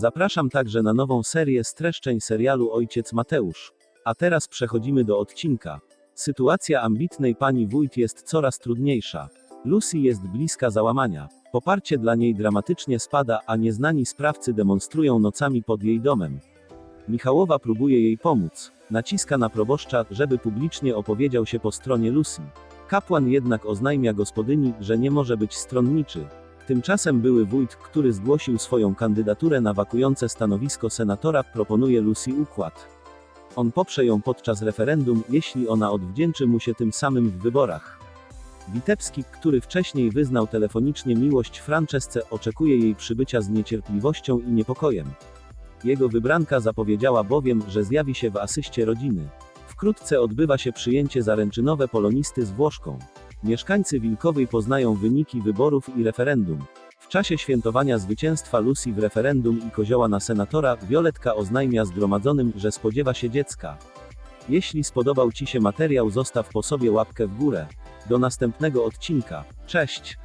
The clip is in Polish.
Zapraszam także na nową serię streszczeń serialu Ojciec Mateusz. A teraz przechodzimy do odcinka. Sytuacja ambitnej pani wójt jest coraz trudniejsza. Lucy jest bliska załamania. Poparcie dla niej dramatycznie spada, a nieznani sprawcy demonstrują nocami pod jej domem. Michałowa próbuje jej pomóc. Naciska na proboszcza, żeby publicznie opowiedział się po stronie Lucy. Kapłan jednak oznajmia gospodyni, że nie może być stronniczy. Tymczasem były wójt, który zgłosił swoją kandydaturę na wakujące stanowisko senatora, proponuje Lucy układ. On poprze ją podczas referendum, jeśli ona odwdzięczy mu się tym samym w wyborach. Witebski, który wcześniej wyznał telefonicznie miłość Francesce, oczekuje jej przybycia z niecierpliwością i niepokojem. Jego wybranka zapowiedziała bowiem, że zjawi się w asyście rodziny. Wkrótce odbywa się przyjęcie zaręczynowe polonisty z Włoszką. Mieszkańcy Wilkowej poznają wyniki wyborów i referendum. W czasie świętowania zwycięstwa Lucy w referendum i kozioła na senatora, Violetka oznajmia zgromadzonym, że spodziewa się dziecka. Jeśli spodobał Ci się materiał, zostaw po sobie łapkę w górę. Do następnego odcinka. Cześć!